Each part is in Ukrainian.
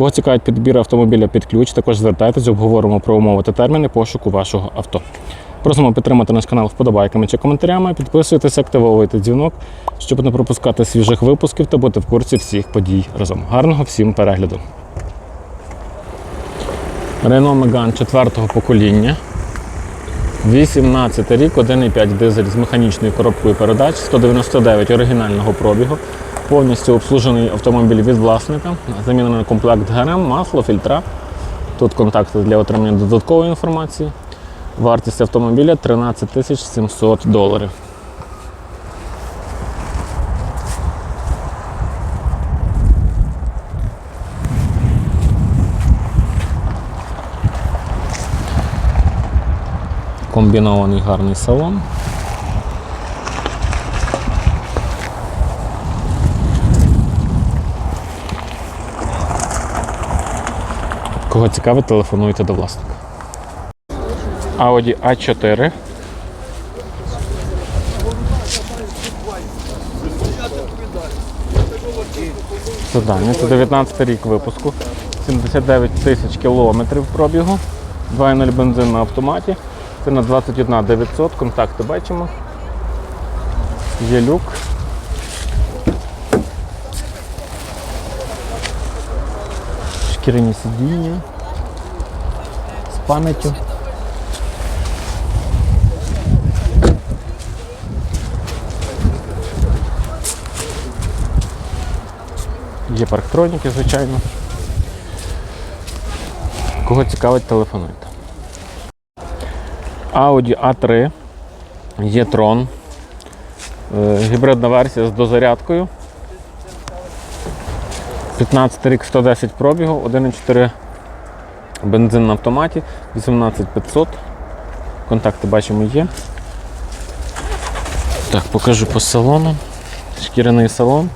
Кого цікавить підбір автомобіля під ключ, також звертайтесь, обговоримо про умови та терміни пошуку вашого авто. Просимо підтримати наш канал вподобайками чи коментарями, підписуйтесь, активовуйте дзвінок, щоб не пропускати свіжих випусків та бути в курсі всіх подій разом. Гарного всім перегляду! Renault Megane 4 покоління. 18 рік, 1,5 дизель з механічною коробкою передач, 199 оригінального пробігу. Повністю обслужений автомобіль від власника, замінений комплект ГРМ, масло, фільтра. Тут контакти для отримання додаткової інформації. Вартість автомобіля 13 тисяч 700 доларів. Комбінований гарний салон. Кого цікавить, телефонуйте до власника. Audi A4. Задання. Це 19 рік випуску. 79 тисяч кілометрів пробігу. 2.0 бензин на автоматі. Це на 21 900. Контакти бачимо. Є люк. Шкіряні сидіння. З пам'яттю. Є парктроніки, звичайно. Кого цікавить, телефонуйте. Audi A3, є Tron, Е, гібридна версія з дозарядкою. 15 рік 110 пробігу, 1,4 бензин на автоматі, 18500. Контакти бачимо є. Так, покажу по салону. Шкіряний салон.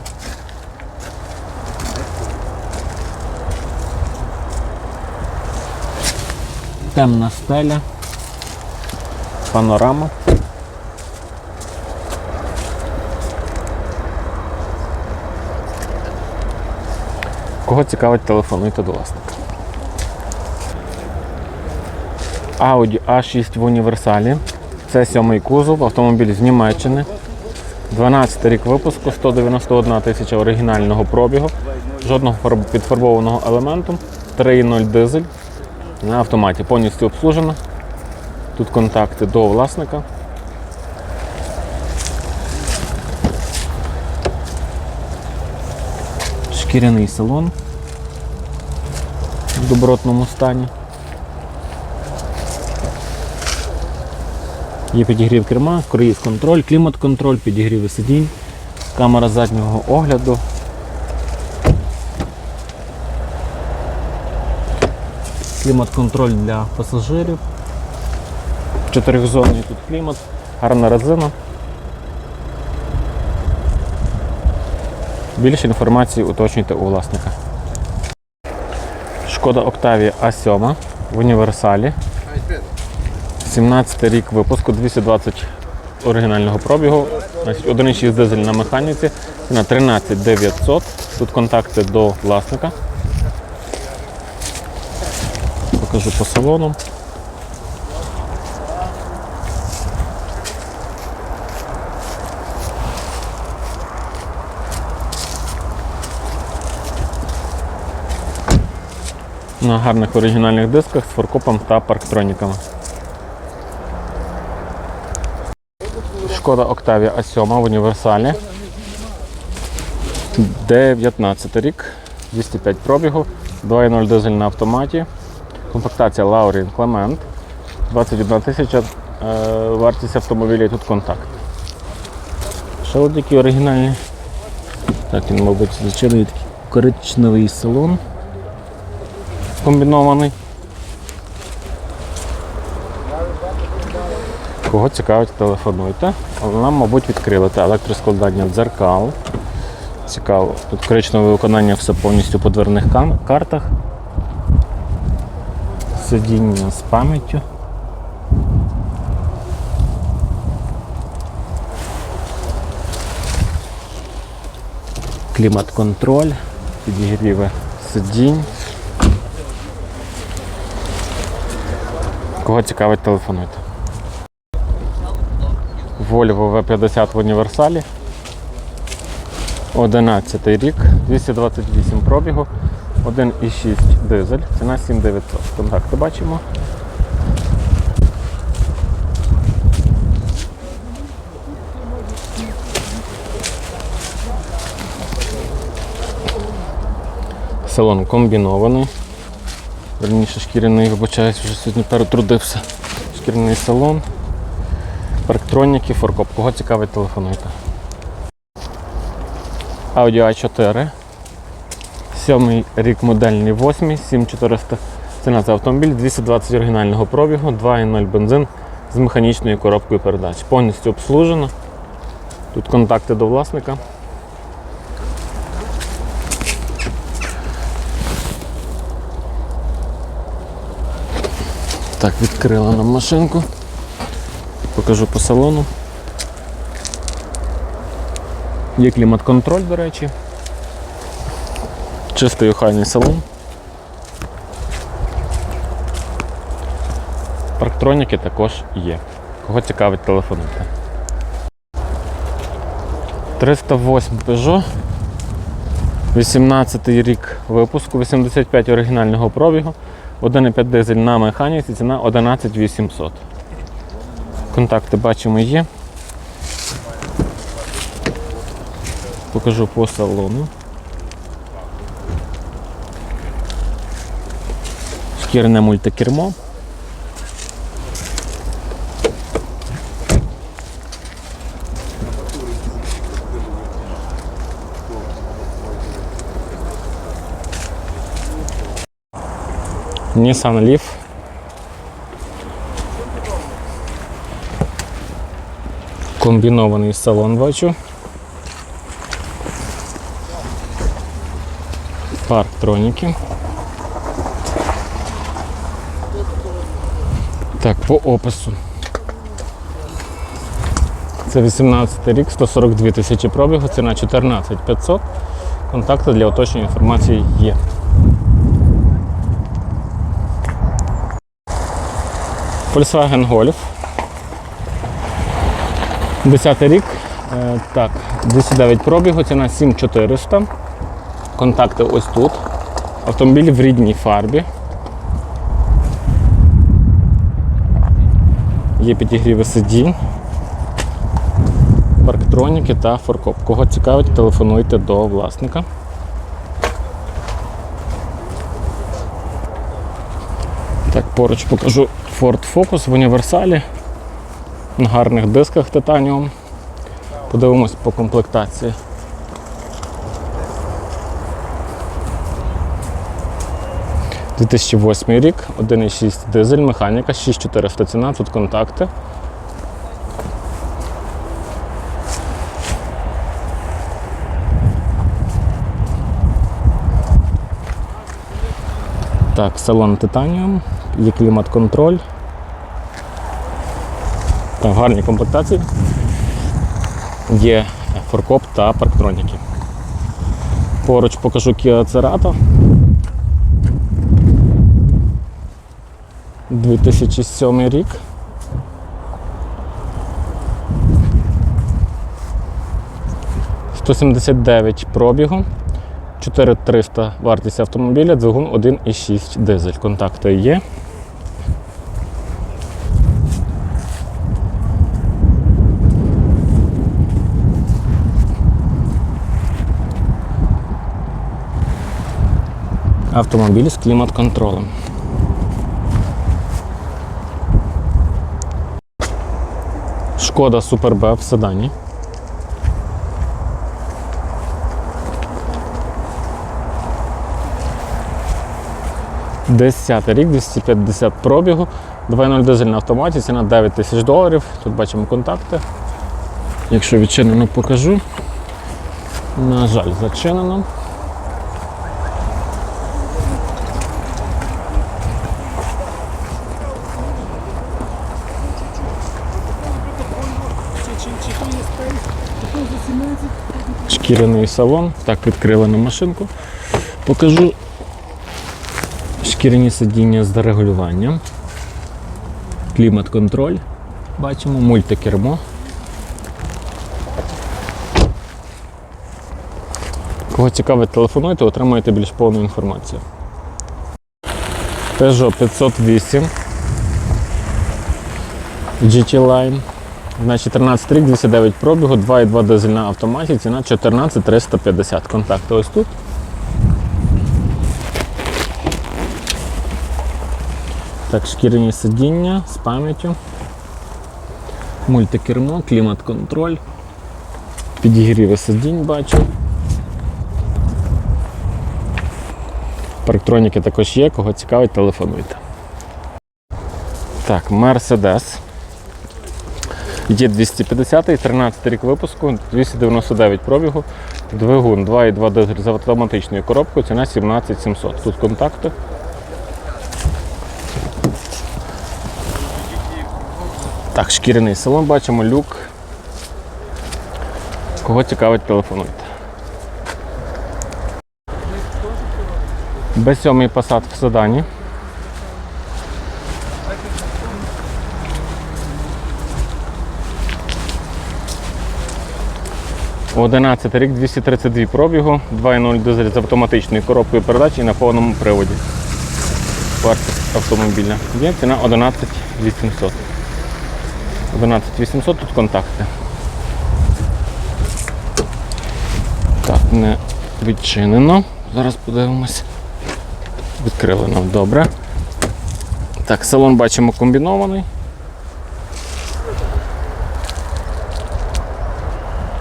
Темна стеля. Панорама. Кого цікавить, телефонуйте до власника. Audi A6 в універсалі. Це сьомий кузов, автомобіль з Німеччини. 12 рік випуску, 191 тисяча оригінального пробігу, жодного підфарбованого елементу, 3.0 дизель на автоматі. Повністю обслужено. Тут контакти до власника. Шкіряний салон в добротному стані. Є підігрів керма, круїз контроль, клімат контроль, підігріви сидінь, камера заднього огляду. Клімат контроль для пасажирів. Чотирьохзонний тут клімат, гарна резина. Більше інформації уточнюйте у власника. Шкода Octavia A7 в універсалі. 17 рік випуску, 220 оригінального пробігу. Значить, 1,6 дизель на механіці. Ціна 13 900. Тут контакти до власника. Покажу по салону. На гарних оригінальних дисках з форкопом та парктроніками. Шкода Octavia A7 в універсалі. 19 рік, 205 пробігу, 2.0 дизель на автоматі. Комплектація Laurin Clement. 21 тисяча е, вартість автомобіля і тут контакт. Ще от такі оригінальні. Так, він, мабуть, зачинений такий коричневий салон комбінований. Кого цікавить, телефонуйте, але нам, мабуть, відкрили та електроскладання дзеркал. Цікаво. Тут коричневе виконання все повністю по дверних картах. Сидіння з пам'яттю. Клімат-контроль, підігріви сидінь. Кого цікавить, телефонуйте. Volvo V50 в універсалі. 11 рік, 228 пробігу, 1,6 дизель, ціна 7900. Контакти бачимо. Салон комбінований. Верніше шкіряний, вибачаюсь, вже сьогодні перетрудився. Шкіряний салон. Парктроніки, форкоп. Кого цікавить, телефонуйте. Audi A4. Сьомий рік модельний 8, 7400 ціна за автомобіль, 220 оригінального пробігу, 2.0 бензин з механічною коробкою передач. Повністю обслужено. Тут контакти до власника. Так, відкрила нам машинку. Покажу по салону. Є клімат-контроль, до речі. Чистий охайний салон. Парктроніки також є. Кого цікавить, телефонуйте. 308 Peugeot. 18 рік випуску, 85 оригінального пробігу, 1,5 дизель на механіці, ціна 11800. Контакти бачимо є. Покажу по салону. Шкірне мультикермо. Nissan Leaf. Комбінований салон бачу. Парктроніки. Так, по опису. Це 18 рік, 142 тисячі пробігу, ціна 14 500. Контакти для уточнення інформації є. Volkswagen Golf. 10 рік. Е, Так, 209 пробігу, ціна 7400. Контакти ось тут. Автомобіль в рідній фарбі. Є підігріви сидінь, парктроніки та форкоп. Кого цікавить, телефонуйте до власника. Так, поруч покажу Ford Focus в універсалі. На гарних дисках титаніум. Подивимось по комплектації. – 2008 рік, 1,6 дизель, механіка, 6400 ціна, тут контакти. Так, салон титаніум, є клімат-контроль. Так, гарні комплектації. Є форкоп та парктроніки. Поруч покажу Kia Cerato. 2007 рік. «179 пробігу, 4300 вартість автомобіля, двигун 1,6 дизель. Контакти є. Автомобіль з клімат-контролем. Шкода Super B в седані. 10 рік, 250 пробігу, 2.0 дизель на автоматі, ціна 9 тисяч доларів. Тут бачимо контакти. Якщо відчинено, покажу. На жаль, зачинено. Шкіряний салон. Так, відкрили на машинку. Покажу шкіряні сидіння з регулюванням. Клімат-контроль. Бачимо, мультикермо. Кого цікавить, телефонуйте, отримаєте більш повну інформацію. Peugeot 508 GT Line. Значить, 13 рік, 209 пробігу, 2,2 дизель на автоматі, ціна 14 350. Контакти ось тут. Так, шкіряні сидіння з пам'яттю. Мультикермо, клімат-контроль. Підігріви сидінь бачу. Парктроніки також є, кого цікавить, телефонуйте. Так, Mercedes. Є 250 й 13 рік випуску, 299 пробігу, двигун 2,2 дизель з автоматичною коробкою, ціна 17 700. Тут контакти. Так, шкіряний салон бачимо, люк. Кого цікавить, телефонуйте. Б7 Passat в седані. 11 рік 232 пробігу, 2.0 дизель з автоматичною коробкою передач і на повному приводі. Вартість автомобіля. Є ціна 11 800. 11 800 тут контакти. Так, не відчинено. Зараз подивимось. Відкрили нам добре. Так, салон бачимо комбінований.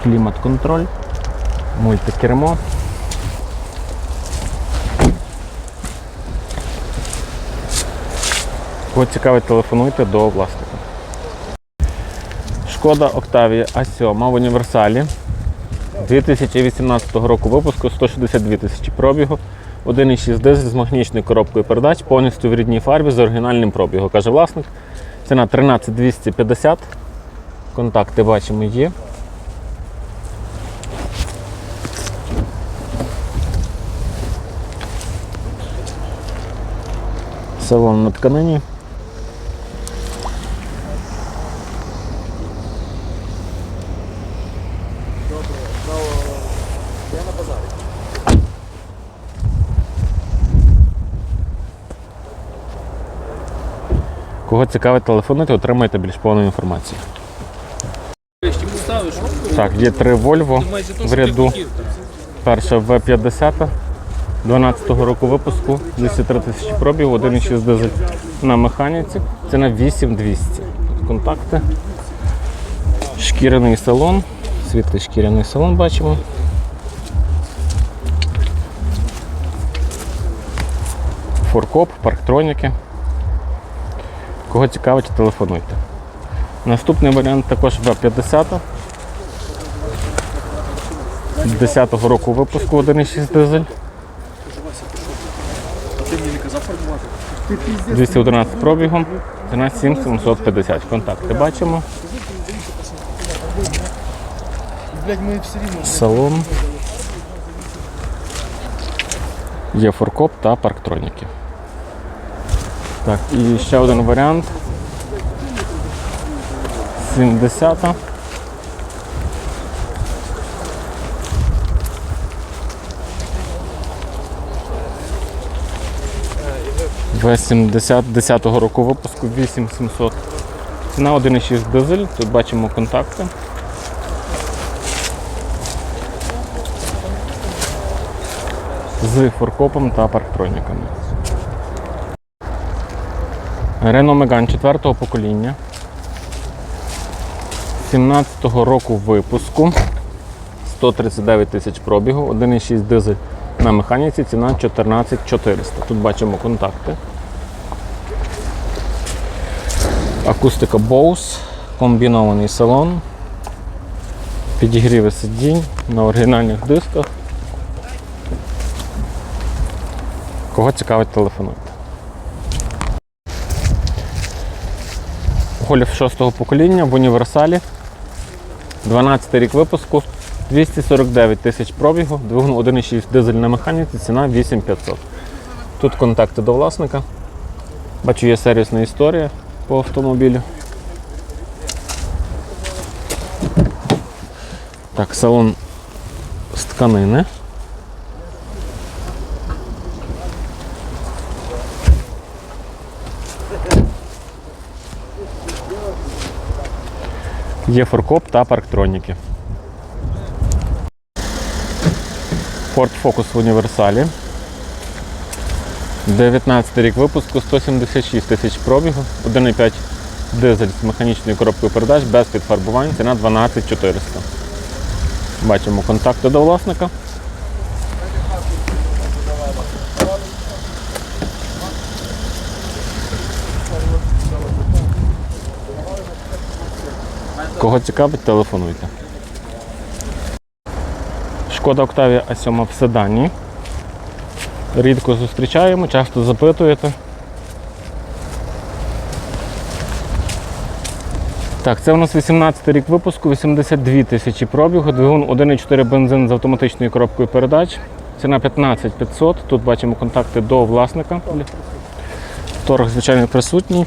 Клімат-контроль, мультикермо. Кого цікавить, телефонуйте до власника. Шкода Octavia A7 в універсалі. 2018 року випуску 162 тисячі пробігу. 1,6 дизель з механічною коробкою передач, повністю в рідній фарбі з оригінальним пробігом, каже власник. Ціна 13 250. Контакти бачимо є. Салон на тканині. Кого цікавить телефонуйте, отримаєте більш повну інформацію. Так, є три Volvo в ряду. Перша V50 12-го року випуску, 203 тисячі пробів, 1,6 дизель на механіці. Ціна 8200. Контакти. Шкіряний салон. Світлий шкіряний салон бачимо. Форкоп, парктроніки. Кого цікавить, телефонуйте. Наступний варіант також V50. 10-го року випуску 1,6 дизель. 211 пробігом, ціна 7750. Контакти бачимо. Блять, ми все рівно. Салон. Є форкоп та парктроніки. Так, і ще один варіант. 70. В70 10-го року випуску 8700. Ціна 1,6 дизель. Тут бачимо контакти. з форкопом та парктроніками. Renault Megane 4-го покоління. 17-го року випуску. 139 тисяч пробігу, 1,6 дизель На механіці ціна 14400. Тут бачимо контакти. Акустика Bose, комбінований салон, підігріви сидінь на оригінальних дисках. Кого цікавить, телефонуйте. Голів 6-го покоління в універсалі. 12 рік випуску, 249 тисяч пробігу, двигун 1,6 дизель на механіці, ціна 8500. Тут контакти до власника. Бачу, є сервісна історія по автомобілю. Так, салон з тканини. Є форкоп та парктроніки. Ford Focus в універсалі. 19 рік випуску, 176 тисяч пробігу, 1,5 дизель з механічною коробкою передач без підфарбувань, ціна 12400. Бачимо контакти до власника. Кого цікавить, телефонуйте. Шкода Октавія А7 в седані. Рідко зустрічаємо, часто запитуєте. Так, це у нас 18 й рік випуску, 82 тисячі пробігу, двигун 1,4 бензин з автоматичною коробкою передач. Ціна 15 500. Тут бачимо контакти до власника. Торг, звичайно, присутній.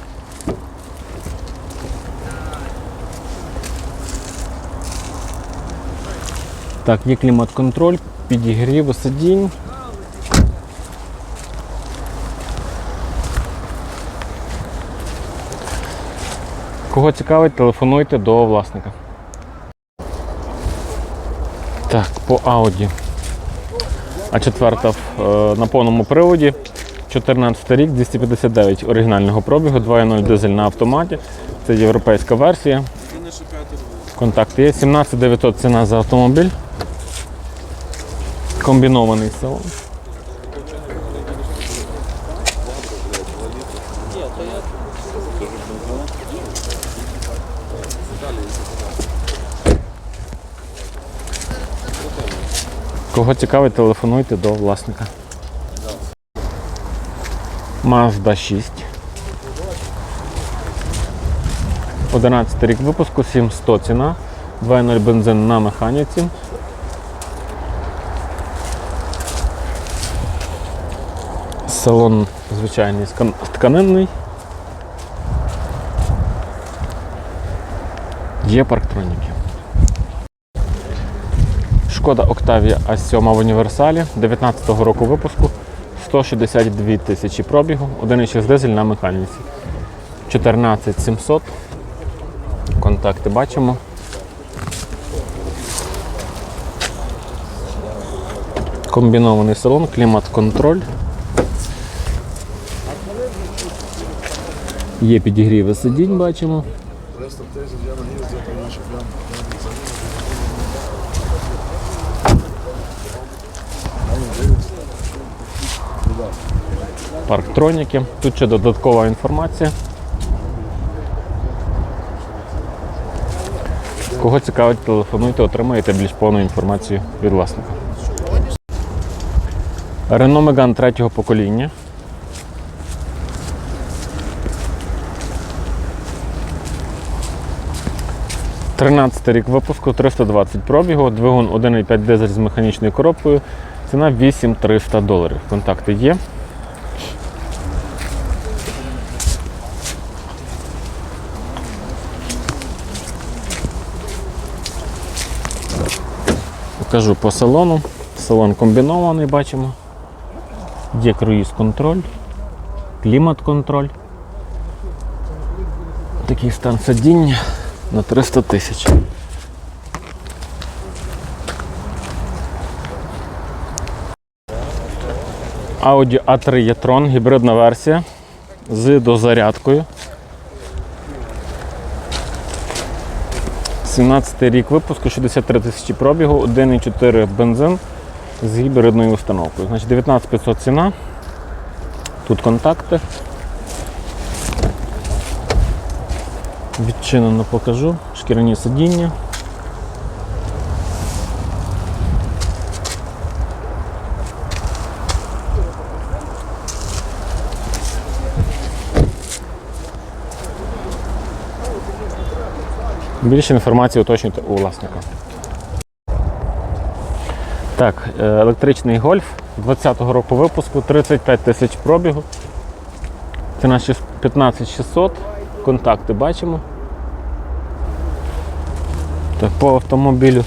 Так, є клімат-контроль, підігрів сидінь. Кого цікавить, телефонуйте до власника. Так, по Audi. А четверта е, на повному приводі. 14 рік, 259 оригінального пробігу, 2.0 дизель на автоматі. Це європейська версія. Контакти є. 17 900 ціна за автомобіль. Комбінований салон. Кого цікавить, телефонуйте до власника. Mazda 6. 11 рік випуску, 7100 ціна, 2.0 бензин на механіці. Салон звичайний тканинний. Є парктроніки. Шкода Octavia A7 в універсалі 19-го року випуску 162 тисячі пробігу, 1,6 дизель на механіці. 14700. Контакти бачимо. Комбінований салон, клімат-контроль. Є підігріви сидінь, бачимо. Парктроніки. Тут ще додаткова інформація. Кого цікавить, телефонуйте, отримаєте більш повну інформацію від власника. Renault Megane третього покоління. Тринадцятий рік випуску 320 пробігу, двигун 1,5 дизель з механічною коробкою. Ціна 8300 доларів. Контакти є. Покажу по салону. Салон комбінований, бачимо. Є круїз-контроль, клімат-контроль. Такий стан сидіння на 300 тисяч. Audi A3 e-tron, гібридна версія з дозарядкою. 17 рік випуску, 63 тисячі пробігу, 1,4 бензин, з гібридною установкою. Значить 19500 ціна. Тут контакти. Відчинено покажу. Шкіряні сидіння. Більше інформації уточнюйте у власника. Так, е, електричний гольф 20-го року випуску, 35 тисяч пробігу. Ціна шіс- 15600. Контакти бачимо. Так, по автомобілю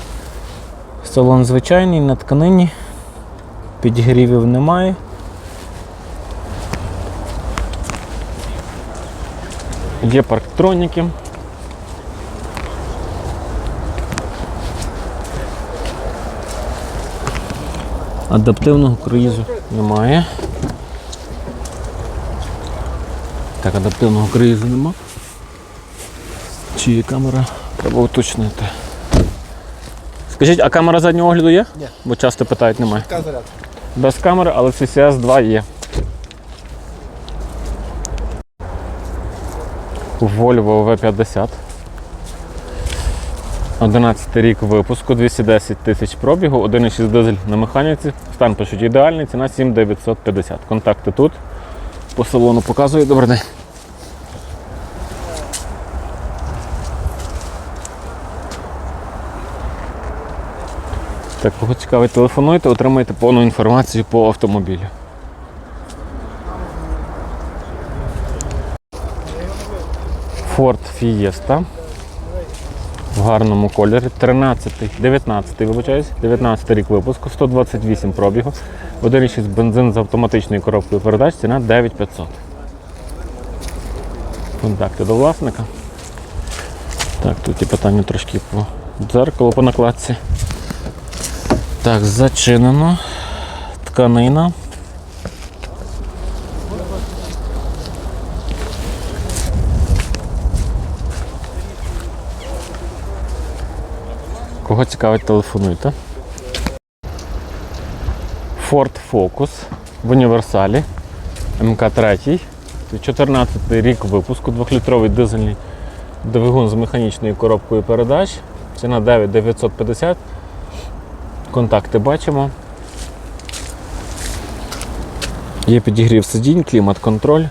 салон звичайний, на тканині. Підігрівів немає. Є парктроніки. Адаптивного круїзу немає. Так, адаптивного круїзу нема. Чи є камера? Треба уточнити. Скажіть, а камера заднього огляду є? Ні. Бо часто питають, немає. Зарядка. Без камери, але CCS 2 є. Volvo V50. 11 рік випуску, 210 тисяч пробігу, 1,6 дизель на механіці. Стан пишуть ідеальний, ціна 7950. Контакти тут. По салону показую. Добрий день. Так, кого цікавить, телефонуйте, отримайте повну інформацію по автомобілю. Ford Fiesta в гарному кольорі. 13, 19, вибачаюсь, 19 рік випуску, 128 пробігу. 1,6 бензин з автоматичною коробкою передач, ціна 9500. Контакти до власника. Так, тут і питання трошки по дзеркалу по накладці. Так, зачинено. Тканина. Кого цікавить, телефонуйте. Ford Focus в універсалі МК3. 14 рік випуску, 2-літровий дизельний двигун з механічною коробкою передач. Ціна 9950. Контакти бачимо. Є підігрів сидінь, клімат-контроль.